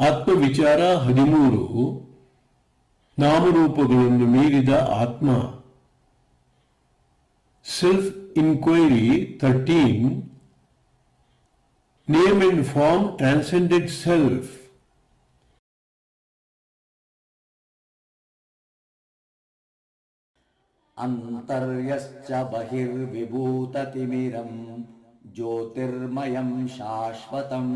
ಆತ್ಮವಿಚಾರ ಹದಿಮೂರು ನಾಮರೂಪಗಳನ್ನು ಮೀರಿದ ಆತ್ಮ self inquiry thirteen name and form transcended self अन्तर्यश्च बहिर्विभूततिमिरम् ज्योतिर्मयं शाश्वतम्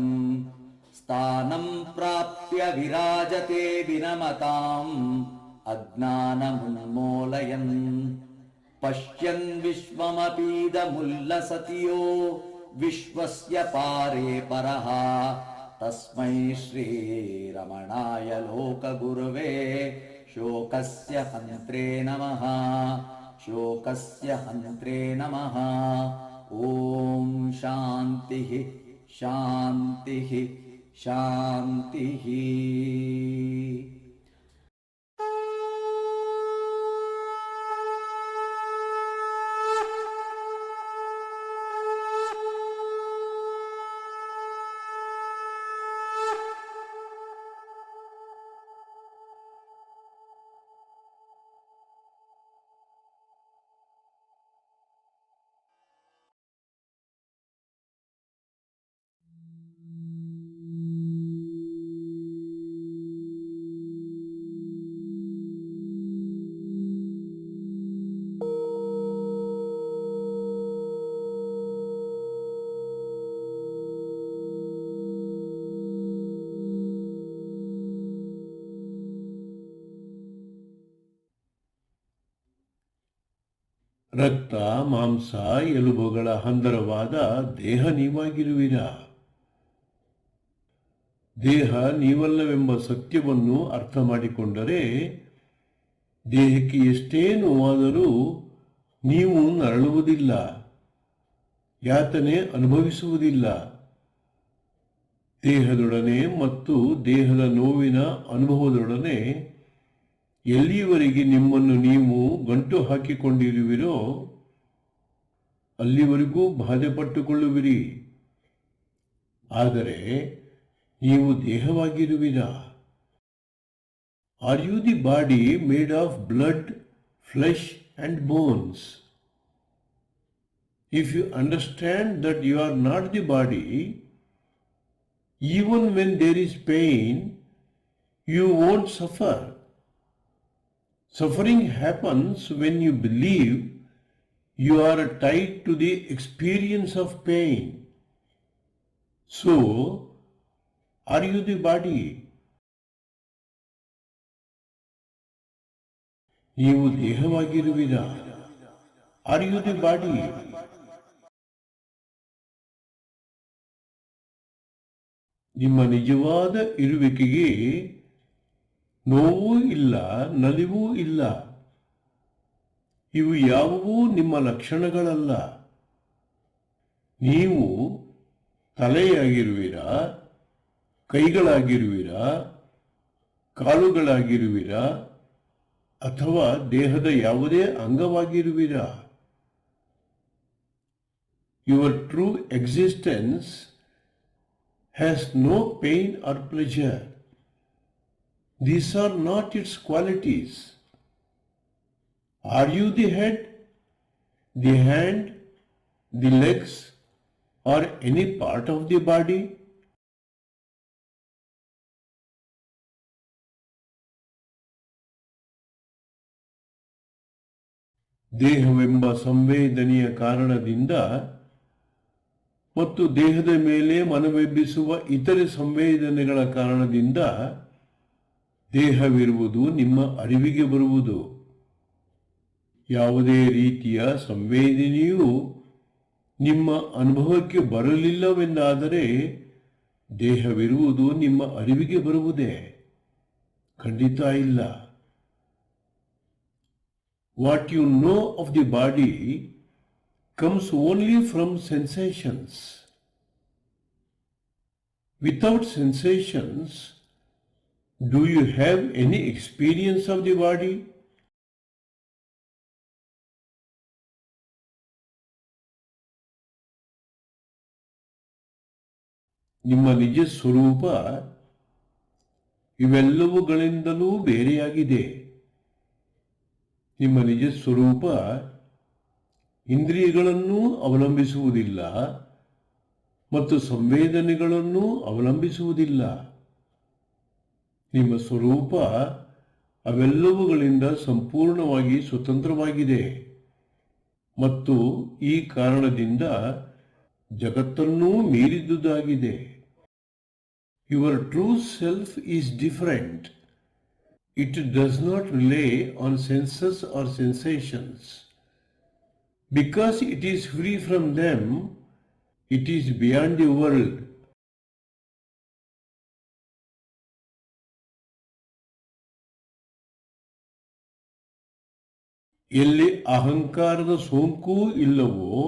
स्थानं प्राप्य विराजते विनमताम् अज्ञानमुन्मूलयन् पश्यन् विश्वमपीदमुल्लसति यो विश्वस्य पारे परः तस्मै श्रीरमणाय लोकगुरवे शोकस्य हन्त्रे नमः शोकस्य हन्त्रे नमः ॐ शान्तिः शान्तिः शान्तिः ರಕ್ತ ಮಾಂಸ, ಎಲುಬುಗಳ ಹಂದರವಾದ ದೇಹ ನೀವಾಗಿರುವಿರ? ದೇಹ ನೀವಲ್ಲವೆಂಬ ಸತ್ಯವನ್ನು ಅರ್ಥ ಮಾಡಿಕೊಂಡರೆ ದೇಹಕ್ಕೆ ಎಷ್ಟೇ ನೋವಾದರೂ ನೀವು ನರಳುವುದಿಲ್ಲ, ಯಾತನೆ ಅನುಭವಿಸುವುದಿಲ್ಲ. ದೇಹದೊಡನೆ ಮತ್ತು ದೇಹದ ನೋವಿನ ಅನುಭವದೊಡನೆ ಎಲ್ಲಿಯವರೆಗೆ ನಿಮ್ಮನ್ನು ನೀವು ಗಂಟು ಹಾಕಿಕೊಂಡಿರುವಿರೋ ಅಲ್ಲಿವರೆಗೂ ಬಾಧೆಪಟ್ಟುಕೊಳ್ಳುವಿರಿ. ಆದರೆ ನೀವು ದೇಹವಾಗಿರುವಿರ. Are you the body made of blood flesh and bones if you understand that you are not the body even when there is pain, you won't suffer. Suffering happens when you believe you are tied to the experience of pain. So, are you the body? ನೀವು ದೇಹವಾಗಿರುವಿರ are you the body ನಿಮ್ಮ ನಿಜವಾದ ಇರುವಿಕೆಗೆ ನೋವೂ ಇಲ್ಲ, ನಲಿವೂ ಇಲ್ಲ. ಇವು ಯಾವುವೂ ನಿಮ್ಮ ಲಕ್ಷಣಗಳಲ್ಲ. ನೀವು ತಲೆಯಾಗಿರುವಿರ, ಕೈಗಳಾಗಿರುವಿರ, ಕಾಲುಗಳಾಗಿರುವಿರ, ಅಥವಾ ದೇಹದ ಯಾವುದೇ ಅಂಗವಾಗಿರುವಿರ? Your true existence has no pain or pleasure. These are not its qualities. Are you the head, the hand, the legs, or any part of the body? ದೇಹವೆಂಬ ಸಂವೇದನೆಯ ಕಾರಣದಿಂದ ಮತ್ತು ದೇಹದ ಮೇಲೆ ಮನವೆಬ್ಬಿಸುವ ಇತರೆ ಸಂವೇದನೆಗಳ ಕಾರಣದಿಂದ ದೇಹವಿರುವುದು ನಿಮ್ಮ ಅರಿವಿಗೆ ಬರುವುದು. ಯಾವುದೇ ರೀತಿಯ ಸಂವೇದನೆಯು ನಿಮ್ಮ ಅನುಭವಕ್ಕೆ ಬರಲಿಲ್ಲವೆಂದಾದರೆ ದೇಹವಿರುವುದು ನಿಮ್ಮ ಅರಿವಿಗೆ ಬರುವುದೇ. ಖಂಡಿತ ಇಲ್ಲ. What you know of the body comes only from sensations without sensations, do you have any experience of the body? ನಿಮ್ಮ ನಿಜ ಸ್ವರೂಪ ಇವೆಲ್ಲವುಗಳಿಂದಲೂ ಬೇರೆಯಾಗಿದೆ ನಿಮ್ಮ ನಿಜ ಸ್ವರೂಪ ಇಂದ್ರಿಯಗಳನ್ನೂ ಅವಲಂಬಿಸುವುದಿಲ್ಲ ಮತ್ತು ಸಂವೇದನೆಗಳನ್ನು ಅವಲಂಬಿಸುವುದಿಲ್ಲ ನಿಮ್ಮ ಸ್ವರೂಪ ಅವೆಲ್ಲವುಗಳಿಂದ ಸಂಪೂರ್ಣವಾಗಿ ಸ್ವತಂತ್ರವಾಗಿದೆ. ಮತ್ತು ಈ ಕಾರಣದಿಂದ ಜಗತ್ತನ್ನೂ ಮೀರಿದುದಾಗಿದೆ. Your true self is different it does not rely on senses or sensations because it is free from them it is beyond the world ಎಲ್ಲಿ ಅಹಂಕಾರದ ಸೋಂಕು ಇಲ್ಲವೋ,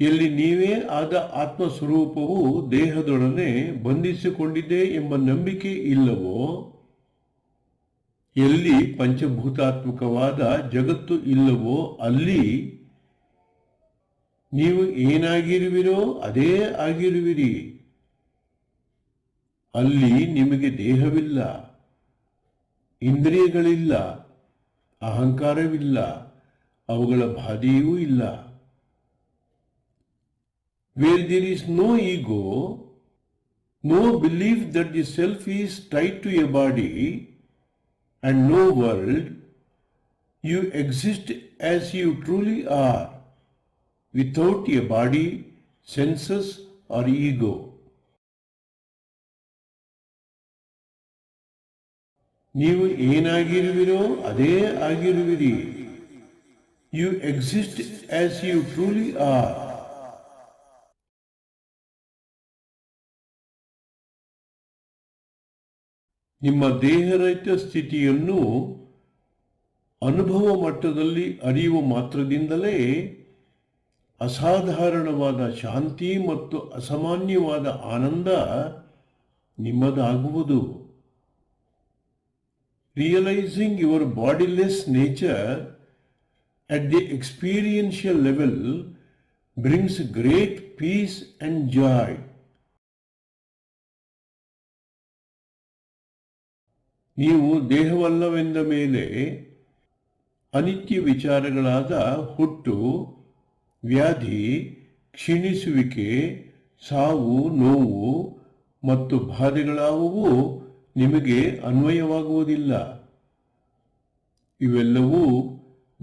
ಎಲ್ಲಿ ನೀವೇ ಆದ ಆತ್ಮ ಸ್ವರೂಪವು ದೇಹದೊಡನೆ ಬಂಧಿಸಿಕೊಂಡಿದೆ ಎಂಬ ನಂಬಿಕೆ ಇಲ್ಲವೋ, ಎಲ್ಲಿ ಪಂಚಭೂತಾತ್ಮಕವಾದ ಜಗತ್ತು ಇಲ್ಲವೋ, ಅಲ್ಲಿ ನೀವು ಏನಾಗಿರುವಿರೋ ಅದೇ ಆಗಿರುವಿರಿ. ಅಲ್ಲಿ ನಿಮಗೆ ದೇಹವಿಲ್ಲ, ಇಂದ್ರಿಯಗಳಿಲ್ಲ. ಅಹಂಕಾರವಿಲ್ಲ ಅವುಗಳ ಬಾಧೆಯೂ ಇಲ್ಲ where there is no ego no believe that the self is tied to a body and no world, you exist as you truly are, without a body, senses, or ego. ನೀವು ಏನಾಗಿರುವಿರೋ ಅದೇ ಆಗಿರುವಿರಿ. You exist as you truly are ನಿಮ್ಮ ದೇಹರಹಿತ ಸ್ಥಿತಿಯನ್ನು ಅನುಭವ ಮಟ್ಟದಲ್ಲಿ ಅರಿಯುವ ಮಾತ್ರದಿಂದಲೇ ಅಸಾಧಾರಣವಾದ ಶಾಂತಿ ಮತ್ತು ಅಸಾಮಾನ್ಯವಾದ ಆನಂದ ನಿಮ್ಮದಾಗುವುದು. Realising your bodiless nature at the experiential level brings great peace and joy. ನೀವು ದೇಹವಲ್ಲವೆಂದ ಮೇಲೆ ಅನಿತ್ಯ ವಿಚಾರಗಳಾದ ಹುಟ್ಟು ವ್ಯಾಧಿ ಕ್ಷೀಣಿಸುವಿಕೆ ಸಾವು ನೋವು ಮತ್ತು ಬಾಧೆಗಳಾವುವು ನಿಮಗೆ ಅನ್ವಯವಾಗುವುದಿಲ್ಲ. ಇವೆಲ್ಲವೂ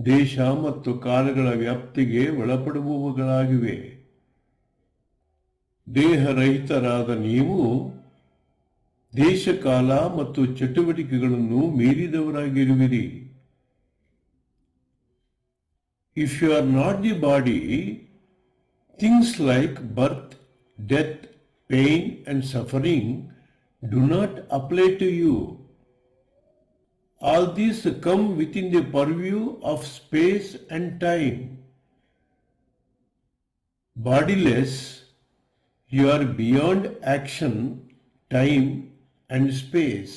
ದೇಶ ಮತ್ತು ಕಾಲಗಳ ವ್ಯಾಪ್ತಿಗೆ ಒಳಪಡುವವುಗಳಾಗಿವೆ. ದೇಹರಹಿತರಾದ ನೀವು ದೇಶಕಾಲ ಮತ್ತು ಚಟುವಟಿಕೆಗಳನ್ನು ಮೀರಿದವರಾಗಿರುವಿರಿ. If you are not the body things like birth death pain and suffering Do not apply to you all these come within the purview of space and time bodiless you are beyond action time and space.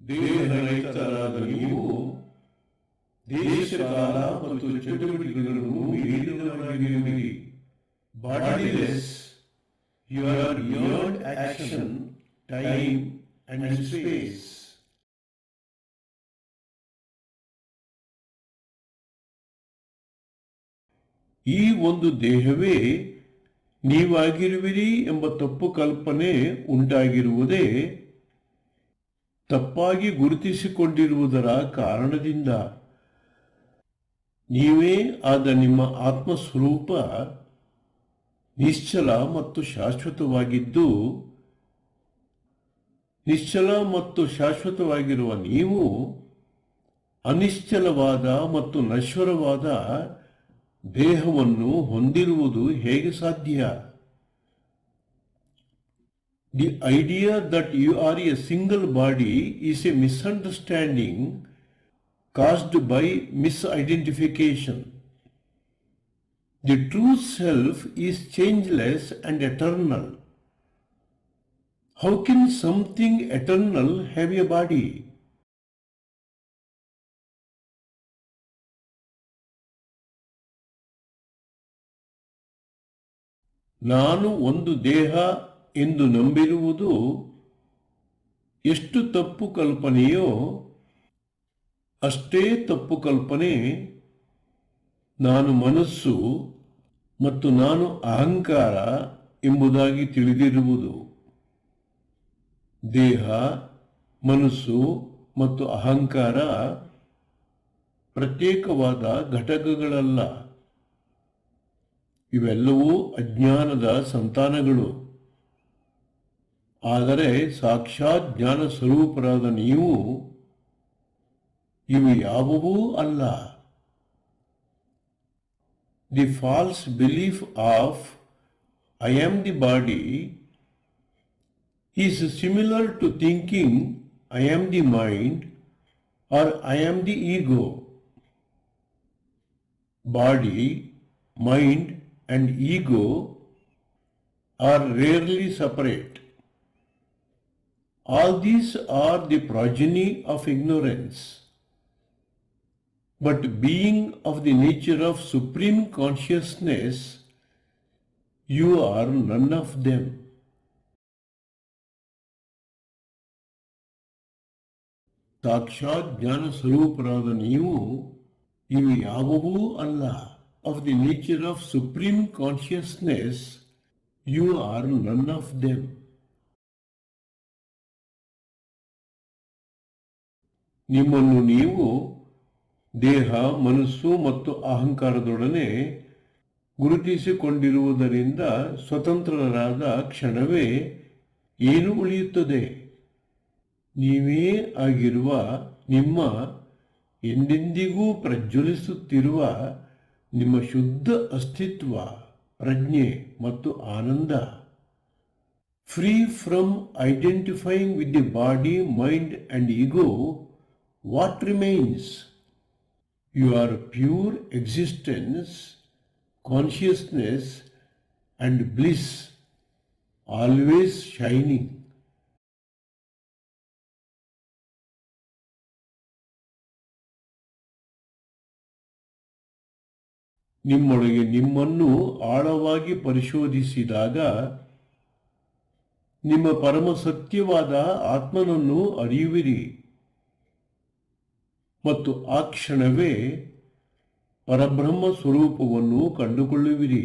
ದೇಹರಹಿತರಾದ ನೀವು ದೇಶಕಾಲ ಮತ್ತು ಚಟುವಟಿಕೆಗಳನ್ನು ಮೀರಿದವರಾಗಿರುವಿರಿ bodiless you are action, time and space ಈ ಒಂದು ದೇಹವೇ ನೀವಾಗಿರುವಿರಿ ಎಂಬ ತಪ್ಪು ಕಲ್ಪನೆ ಉಂಟಾಗಿರುವುದೇ ತಪ್ಪಾಗಿ ಗುರುತಿಸಿಕೊಂಡಿರುವುದರ ಕಾರಣದಿಂದ. ನೀವೇ ಆದ ನಿಮ್ಮ ಆತ್ಮಸ್ವರೂಪ ನಿಶ್ಚಲ ಮತ್ತು ಶಾಶ್ವತವಾಗಿದ್ದು, ನಿಶ್ಚಲ ಮತ್ತು ಶಾಶ್ವತವಾಗಿರುವ ನೀವು ಅನಿಶ್ಚಲವಾದ ಮತ್ತು ನಶ್ವರವಾದ ದೇಹವನ್ನು ಹೊಂದಿರುವುದು ಹೇಗೆ ಸಾಧ್ಯ the idea that you are a single body is a misunderstanding by mis misidentification. The true self is changeless and eternal. How can something eternal have a body? ನಾನು ಒಂದು ದೇಹ ಎಂದು ನಂಬಿರುವುದು ಎಷ್ಟು ತಪ್ಪು ಕಲ್ಪನೆಯೋ ಅಷ್ಟೇ ತಪ್ಪು ಕಲ್ಪನೆ ನಾನು ಮನಸ್ಸು ಮತ್ತು ನಾನು ಅಹಂಕಾರ ಎಂಬುದಾಗಿ ತಿಳಿದಿರುವುದು. ದೇಹ, ಮನಸ್ಸು ಮತ್ತು ಅಹಂಕಾರ ಪ್ರತ್ಯೇಕವಾದ ಘಟಕಗಳಲ್ಲ. ಇವೆಲ್ಲವೂ ಅಜ್ಞಾನದ ಸಂತಾನಗಳು. ಆದರೆ ಸಾಕ್ಷಾತ್ ಜ್ಞಾನ ಸ್ವರೂಪರಾದ ನೀವು ಇವು ಯಾವುವೂ ಅಲ್ಲ. the false belief of I am the body is similar to thinking I am the mind or I am the ego. Body, mind and ego are rarely separate. All these are the progeny of ignorance. But being of the nature of supreme consciousness, you are none of them. ಸಾಕ್ಷಾತ್ ಜ್ಞಾನ ಸ್ವರೂಪರಾದ ನೀವು ಇವು ಯಾವುವೂ ಅಲ್ಲ of the nature of supreme consciousness, you are none of them. ನಿಮ್ಮನ್ನು ನೀವು ದೇಹ, ಮನಸ್ಸು ಮತ್ತು ಅಹಂಕಾರದೊಡನೆ ಗುರುತಿಸಿಕೊಂಡಿರುವುದರಿಂದ ಸ್ವತಂತ್ರರಾದ ಕ್ಷಣವೇ ಏನು ಉಳಿಯುತ್ತದೆ? ನೀವೇ ಆಗಿರುವ ನಿಮ್ಮ ಎಂದೆಂದಿಗೂ ಪ್ರಜ್ವಲಿಸುತ್ತಿರುವ ನಿಮ್ಮ ಶುದ್ಧ ಅಸ್ತಿತ್ವ, ಪ್ರಜ್ಞೆ ಮತ್ತು ಆನಂದ. Free from identifying with the body mind and ego what remains you are pure existence, consciousness and bliss always shining. ನಿಮ್ಮೊಳಗೆ ನಿಮ್ಮನ್ನು ಆಳವಾಗಿ ಪರಿಶೋಧಿಸಿದಾಗ ನಿಮ್ಮ ಪರಮ ಸತ್ಯವಾದ ಆತ್ಮನನ್ನು ಅರಿಯುವಿರಿ ಮತ್ತು ಆ ಕ್ಷಣವೇ ಪರಬ್ರಹ್ಮ ಸ್ವರೂಪವನ್ನು ಕಂಡುಕೊಳ್ಳುವಿರಿ.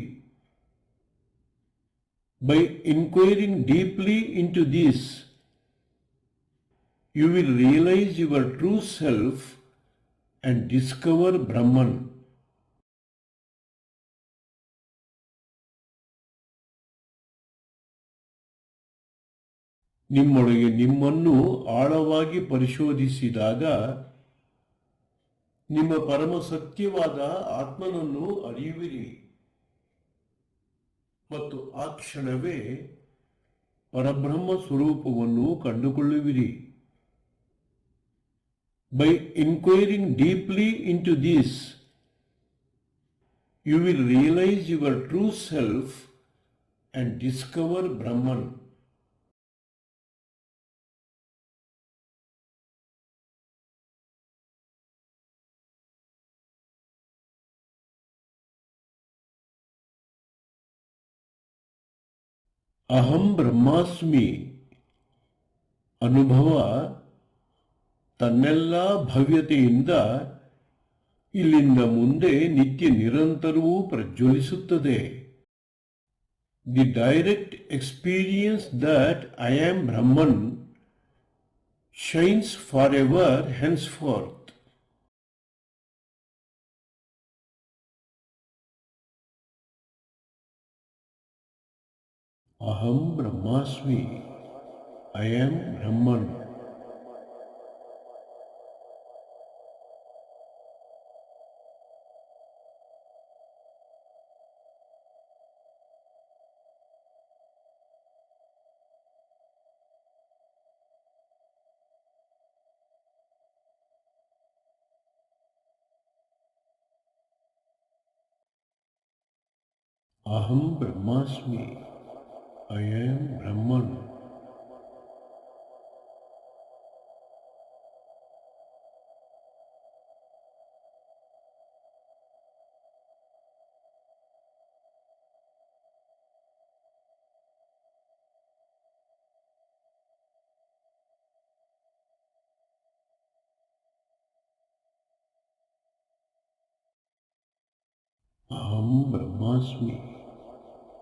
By inquiring deeply into this you will realise your true self and discover Brahman ನಿಮ್ಮೊಳಗೆ ನಿಮ್ಮನ್ನು ಆಳವಾಗಿ ಪರಿಶೋಧಿಸಿದಾಗ ನಿಮ್ಮ ಪರಮ ಸತ್ಯವಾದ ಆತ್ಮನನ್ನು ಅರಿಯುವಿರಿ. ಮತ್ತು ಆ ಕ್ಷಣವೇ ಪರಬ್ರಹ್ಮ ಸ್ವರೂಪವನ್ನು ಕಂಡುಕೊಳ್ಳುವಿರಿ. By inquiring deeply into this you will realise your true self and discover Brahman ಅಹಂ ಬ್ರಹ್ಮಾಸ್ಮಿ ಅನುಭವ ತನ್ನೆಲ್ಲ ಭವ್ಯತೆಯಿಂದ ಇಲ್ಲಿಂದ ಮುಂದೆ ನಿತ್ಯ ನಿರಂತರವೂ ಪ್ರಜ್ವಲಿಸುತ್ತದೆ. The direct experience that I am Brahman shines forever henceforth अहम ब्रह्मास्मि। I am Brahman. अहम ब्रह्मास्मि। I am Brahman. Aham Brahmasmi.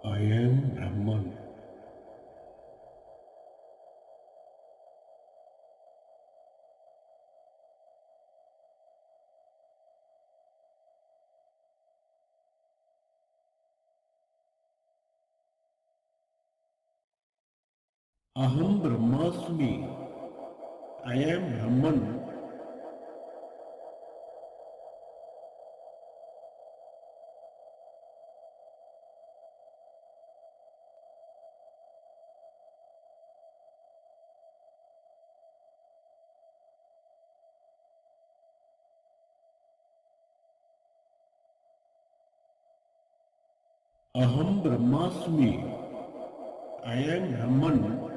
I am Brahman. अहम ब्रह्मास्मि। I am Brahman. अहम ब्रह्मास्मि। I am Brahman.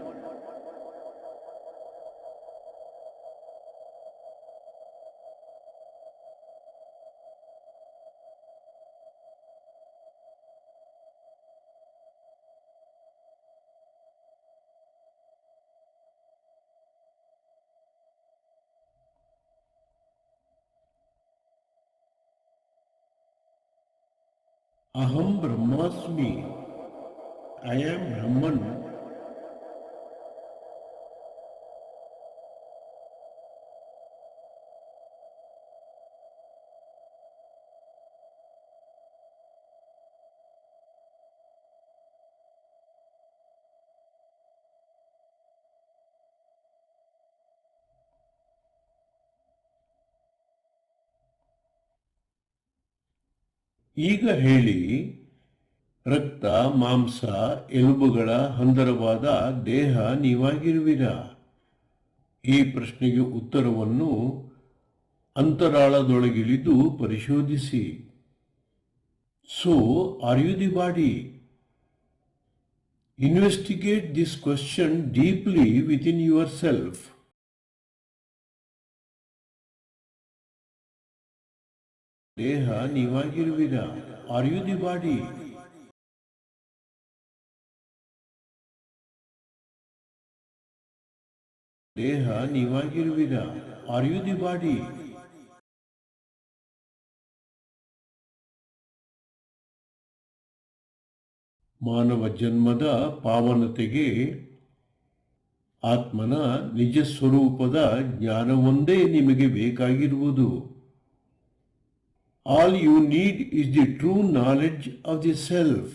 અહમ બ્રહ્માસ્મી આઈ એમ બ્રહ્મન ಈಗ ಹೇಳಿ, ರಕ್ತ, ಮಾಂಸ, ಎಲುಬುಗಳ ಹಂದರವಾದ ದೇಹ ನೀವಾಗಿರುವಿರಾ? ಈ ಪ್ರಶ್ನೆಗೆ ಉತ್ತರವನ್ನು ಅಂತರಾಳದೊಳಗಿಳಿದು ಪರಿಶೋಧಿಸಿ. So are you the body investigate this question deeply within yourself ದೇಹ ನೀವಾಗಿರುವಿರ? ಆರ್ ಯು ದಿ ಬಾಡಿ ದೇಹ ನೀವಾಗಿರುವಿರ? ಆರ್ ಯು ದಿ ಬಾಡಿ ಮಾನವ ಜನ್ಮದ ಪಾವನತೆಗೆ ಆತ್ಮನ ನಿಜ ಸ್ವರೂಪದ ಜ್ಞಾನವೊಂದೇ ನಿಮಗೆ ಬೇಕಾಗಿರುವುದು. All you need is the true knowledge of the self.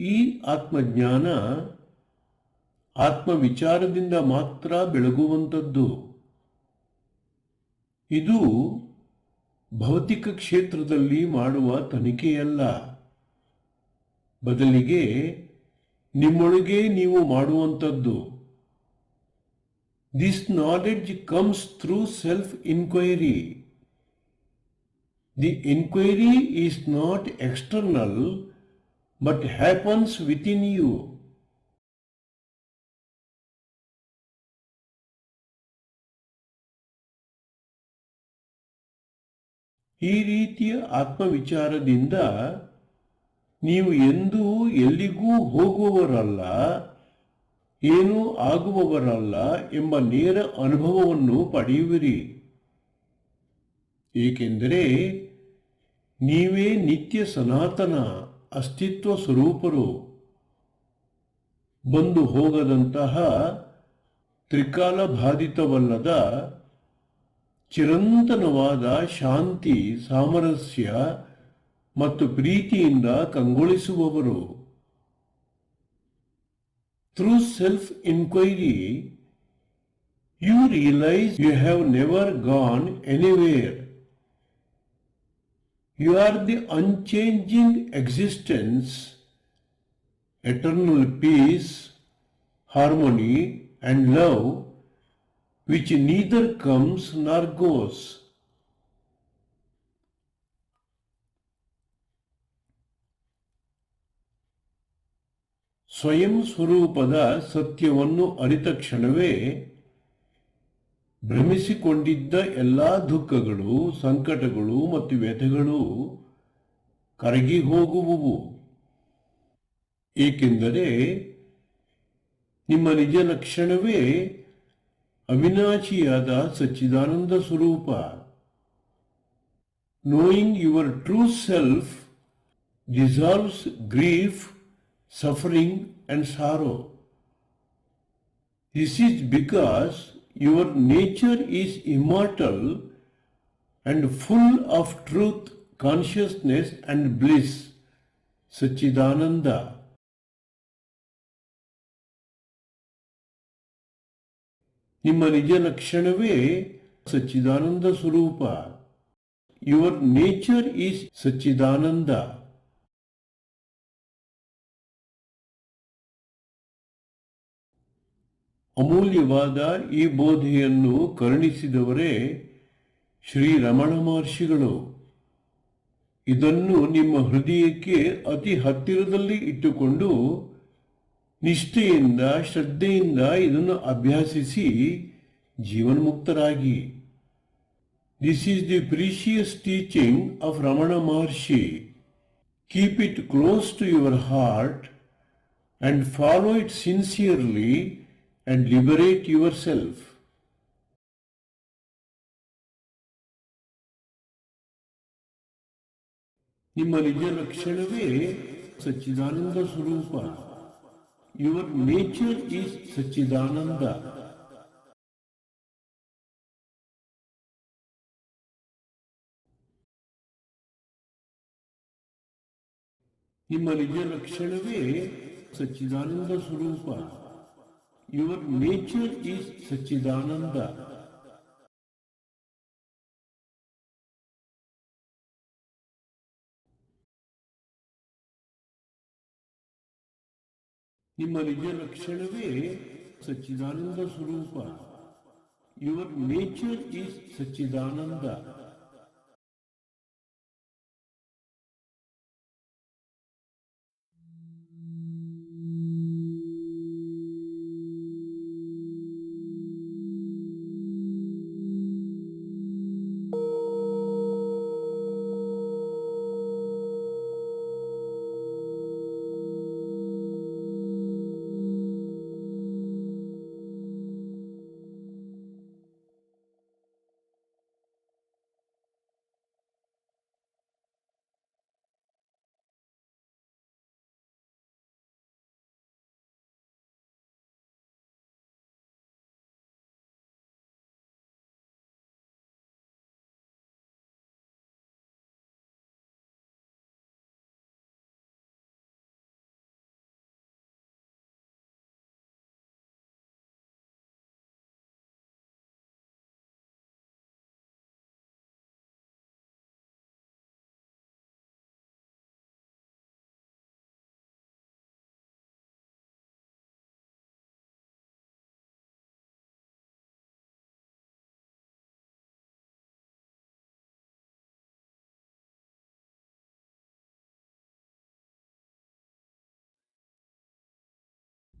ಈ ಆತ್ಮಜ್ಞಾನ ಆತ್ಮವಿಚಾರದಿಂದ ಮಾತ್ರ ಬೆಳಗುವಂಥದ್ದು. ಇದು ಭೌತಿಕ ಕ್ಷೇತ್ರದಲ್ಲಿ ಮಾಡುವ ತನಿಖೆಯಲ್ಲ. ಬದಲಿಗೆ ನಿಮ್ಮೊಳಗೆ ನೀವು ಮಾಡುವಂಥದ್ದು. This knowledge comes through self inquiry. The inquiry is not external but happens within you. ಈ ರೀತಿಯ ಆತ್ಮವಿಚಾರದಿಂದ ನೀವು ಎಂದೂ ಎಲ್ಲಿಗೂ ಹೋಗುವವರಲ್ಲ ಏನೂ ಆಗುವವರಲ್ಲ ಎಂಬ ನೇರ ಅನುಭವವನ್ನು ಪಡೆಯುವಿರಿ. ಏಕೆಂದರೆ ನೀವೇ ನಿತ್ಯ ಸನಾತನ ಅಸ್ತಿತ್ವ ಸ್ವರೂಪರು. ಬಂದು ಹೋಗದಂತಹ ತ್ರಿಕಾಲ ಬಾಧಿತವಲ್ಲದ ಚಿರಂತನವಾದ ಶಾಂತಿ, ಸಾಮರಸ್ಯ ಮತ್ತು ಪ್ರೀತಿಯಿಂದ ಕಂಗೊಳಿಸುವವರು. Through self inquiry, you realize you have never gone anywhere. You are the unchanging existence, eternal peace, harmony, and love, which neither comes nor goes. ಸ್ವಯಂ ಸ್ವರೂಪದ ಸತ್ಯವನ್ನು ಅರಿತ ಕ್ಷಣವೇ ಭ್ರಮಿಸಿಕೊಂಡಿದ್ದ ಎಲ್ಲ ದುಃಖಗಳು ಸಂಕಟಗಳು ಮತ್ತು ವ್ಯಥೆಗಳು ಕರಗಿ ಹೋಗುವುವು. ಏಕೆಂದರೆ ನಿಮ್ಮ ನಿಜ ಲಕ್ಷಣವೇ ಅವಿನಾಶಿಯಾದ ಸಚ್ಚಿದಾನಂದ ಸ್ವರೂಪ. Knowing your true self dissolves grief, suffering, and sorrow. This is because your nature is immortal and full of truth, consciousness, and bliss. Sachidananda. ನಿಮ್ಮ ನಿಜ ಲಕ್ಷಣವೇ ಸಚ್ಚಿದಾನಂದ ಸ್ವರೂಪ ಯುವರ್ ನೇಚರ್ ಈಸ್ ಸಚ್ಚಿದಾನಂದ ಅಮೂಲ್ಯವಾದ ಈ ಬೋಧೆಯನ್ನು ಕರುಣಿಸಿದವರೇ ಶ್ರೀ ರಮಣ ಮಹರ್ಷಿಗಳು. ಇದನ್ನು ನಿಮ್ಮ ಹೃದಯಕ್ಕೆ ಅತಿ ಹತ್ತಿರದಲ್ಲಿ ಇಟ್ಟುಕೊಂಡು ನಿಷ್ಠೆಯಿಂದ, ಶ್ರದ್ಧೆಯಿಂದ ಇದನ್ನು ಅಭ್ಯಾಸಿಸಿ ಜೀವನ್ಮುಕ್ತರಾಗಿ. This is the precious teaching of Ramana Maharshi. Keep it close to your heart and follow it sincerely and liberate yourself. ನಿಮ್ಮ ನಿಜ ಲಕ್ಷಣವೇ ಸಚ್ಚಿದಾನಂದ ಸ್ವರೂಪ ಯುವರ್ ನೇಚರ್ ಈಸ್ ಸಚ್ಚಿದಾನಂದ ನಿಮ್ಮ ನಿಜ ಲಕ್ಷಣವೇ ಸಚ್ಚಿದಾನಂದ ಸ್ವರೂಪ ಯುವರ್ ನೇಚರ್ ಈಸ್ ಸಚ್ಚಿದಾನಂದ ನಿಮ್ಮ ನಿಜ ಲಕ್ಷಣವೇ ಸಚ್ಚಿದಾನಂದ ಸ್ವರೂಪ ಯುವರ್ ನೇಚರ್ ಈಸ್ ಸಚ್ಚಿದಾನಂದ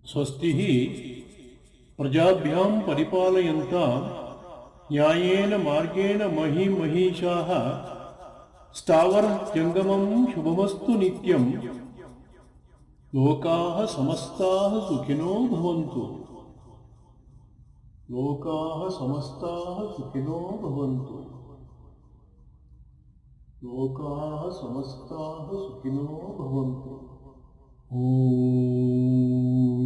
स्वस्तिः प्रजाभ्यां परिपालयन्ता, न्यायेन मार्गेण मही महिषाः स्थावरजङ्गमं शुभमस्तु नित्यं लोकाः समस्ताः सुखिनो भवन्तु। लोकाः समस्ताः सुखिनो भवन्तु। लोकाः समस्ताः सुखिनो भवन्तु। ॐ।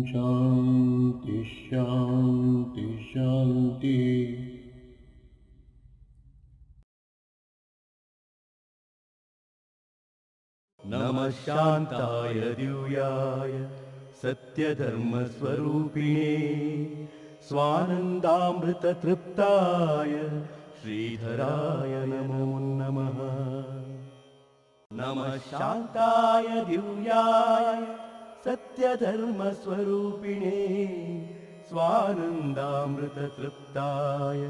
शान्ति शान्ति शान्ति। नमः शान्ताय दिव्याय सत्यधर्मस्वरूपिणे स्वानन्दामृततृप्ताय श्रीधराय नमो नमः। नमः शान्ताय दिव्याय सत्यधर्मस्वरूपिणे स्वानन्दामृततृप्ताय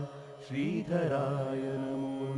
श्रीधराय नमो